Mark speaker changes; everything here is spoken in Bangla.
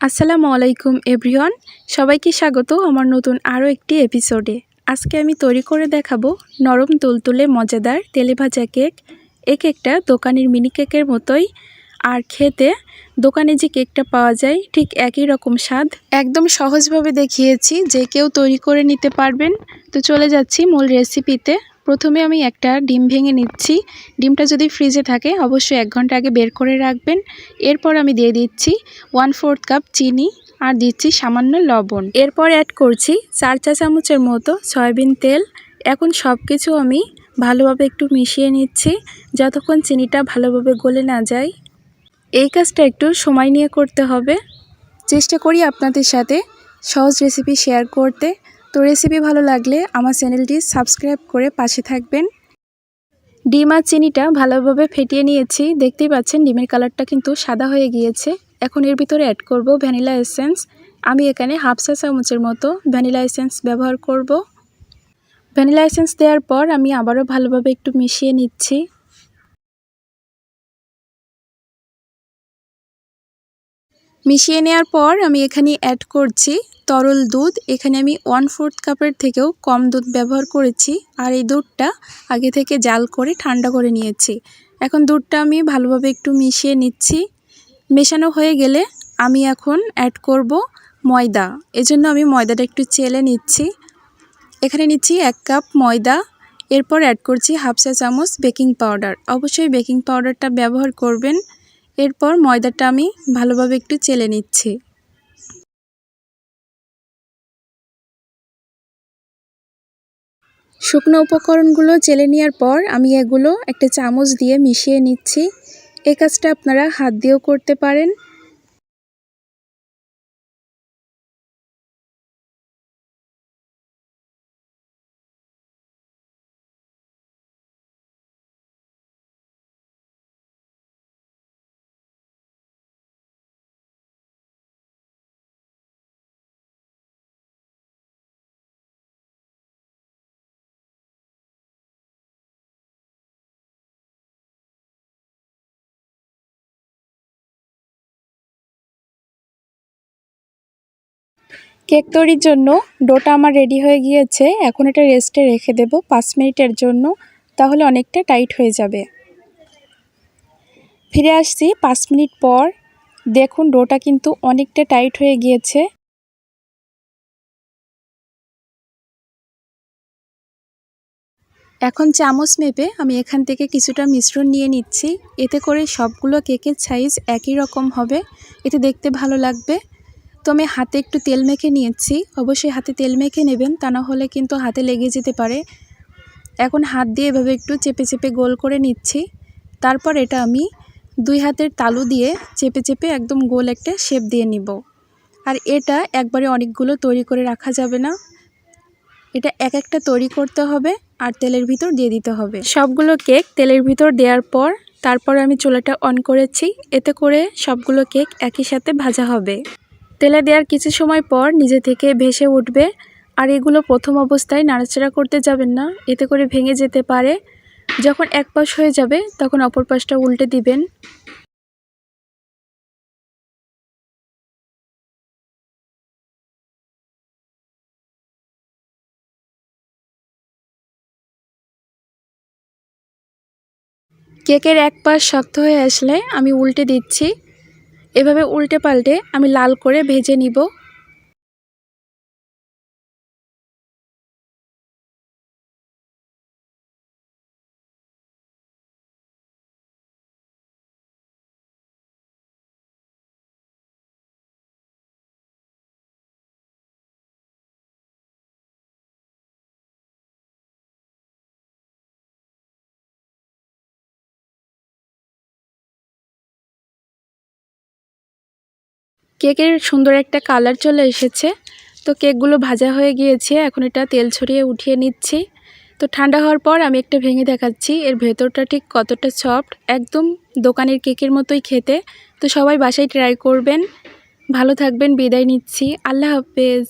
Speaker 1: আসসালামু আলাইকুম, এভরিওয়ান। সবাইকে স্বাগত আমার নতুন আরও একটি এপিসোডে। আজকে আমি তৈরি করে দেখাবো নরম তুলতুলে মজাদার তেলে ভাজা কেক। এই কেকটা দোকানের মিনি কেকের মতোই। আর খেতে দোকানে যে কেকটা পাওয়া যায়, ঠিক একই রকম স্বাদ। একদম সহজভাবে দেখিয়েছি যে কেউ তৈরি করে নিতে পারবেন। তো চলে যাচ্ছি মূল রেসিপিতে প্রথমে আমি একটা ডিম ভেঙে নিচ্ছি। ডিমটা যদি ফ্রিজে থাকে, অবশ্যই এক ঘণ্টা আগে বের করে রাখবেন। এরপর আমি দিয়ে দিচ্ছি ওয়ান ফোর্থ কাপ চিনি আর দিচ্ছি সামান্য লবণ। এরপর অ্যাড করছি চার চা চামচের মতো সয়াবিন তেল। এখন সব কিছু আমি ভালোভাবে একটু মিশিয়ে নিচ্ছি, যতক্ষণ চিনিটা ভালোভাবে গলে না যায়। এই কাজটা একটু সময় নিয়ে করতে হবে। চেষ্টা করি আপনাদের সাথে সহজ রেসিপি শেয়ার করতে। তো রেসিপি ভালো লাগলে আমার চ্যানেলটি সাবস্ক্রাইব করে পাশে থাকবেন। ডিম আর চিনিটা ভালোভাবে ফেটিয়ে নিয়েছি। দেখতেই পাচ্ছেন ডিমের কালারটা কিন্তু সাদা হয়ে গিয়েছে। এখন এর ভিতরে অ্যাড করব ভ্যানিলা এসেন্স আমি এখানে হাফ চা চামচের মতো ভ্যানিলা এসেন্স ব্যবহার করব। ভ্যানিলা এসেন্স দেওয়ার পর আমি আবারও ভালোভাবে একটু মিশিয়ে নিচ্ছি। মিশিয়ে নেওয়ার পর আমি এখানে অ্যাড করছি তরল দুধ। এখানে আমি ওয়ান ফোর্থ কাপের থেকেও কম দুধ ব্যবহার করেছি। আর এই দুধটা আগে থেকে জাল করে ঠান্ডা করে নিয়েছি। এখন দুধটা আমি ভালোভাবে একটু মিশিয়ে নিচ্ছি। মেশানো হয়ে গেলে আমি এখন অ্যাড করব ময়দা। এজন্য আমি ময়দাটা একটু চেলে নিচ্ছি। এখানে নিচ্ছি এক কাপ ময়দা। এরপর অ্যাড করছি হাফ চা চামচ বেকিং পাউডার অবশ্যই বেকিং পাউডারটা ব্যবহার করবেন। এরপর ময়দাটা আমি ভালোভাবে একটু চেলে নিচ্ছি। শুকনো উপকরণগুলো চেলে নেওয়ার পর আমি এগুলো একটা চামচ দিয়ে মিশিয়ে নিচ্ছি। এই কাজটা আপনারা হাত দিয়েও করতে পারেন। কেক তৈরির জন্য ডোটা আমার রেডি হয়ে গিয়েছে। এখন এটা রেস্টে রেখে দেব পাঁচ মিনিটের জন্য, তাহলে অনেকটা টাইট হয়ে যাবে। ফিরে আসছি পাঁচ মিনিট পর। দেখুন, ডোটা কিন্তু অনেকটা টাইট হয়ে গিয়েছে। এখন চামচ মেপে আমি এখান থেকে কিছুটা মিশ্রণ নিয়ে নিচ্ছি। এতে করে সবগুলো কেকের সাইজ একই রকম হবে। এতে দেখতে ভালো লাগবে। তো আমি হাতে একটু তেল মেখে নিয়েছি। অবশ্যই হাতে তেল মেখে নেবেন, তা না হলে কিন্তু হাতে লেগে যেতে পারে। এখন হাত দিয়ে এভাবে একটু চেপে চেপে গোল করে নিচ্ছি। তারপর এটা আমি দুই হাতের তালু দিয়ে চেপে চেপে একদম গোল একটা শেপ দিয়ে নিব। আর এটা একবারে অনেকগুলো তৈরি করে রাখা যাবে না। এটা এক একটা তৈরি করতে হবে আর তেলের ভিতর দিয়ে দিতে হবে। সবগুলো কেক তেলের ভিতর দেওয়ার পর তারপর আমি চুলাটা অন করেছি। এতে করে সবগুলো কেক একই সাথে ভাজা হবে। তেলে দেওয়ার কিছু সময় পর নিজে থেকে ভেসে উঠবে। আর এগুলো প্রথম অবস্থায় নাড়াচাড়া করতে যাবেন না, এতে করে ভেঙে যেতে পারে। যখন এক পাশ হয়ে যাবে, তখন অপর পাশটা উল্টে দিবেন। কেকের এক পাশ শক্ত হয়ে আসলে আমি উল্টে দিচ্ছি। এভাবে উল্টে পাল্টে আমি লাল করে ভেজে নিব। কেকের সুন্দর একটা কালার চলে এসেছে। তো কেকগুলো ভাজা হয়ে গিয়েছে, এখন এটা তেল ছড়িয়ে উঠিয়ে নিচ্ছি। তো ঠান্ডা হওয়ার পর আমি একটা ভেঙে দেখাচ্ছি, এর ভেতরটা ঠিক কতটা সফট একদম দোকানের কেকের মতোই খেতে। তো সবাই বাসায় ট্রাই করবেন। ভালো থাকবেন, বিদায় নিচ্ছি। আল্লাহ হাফেজ।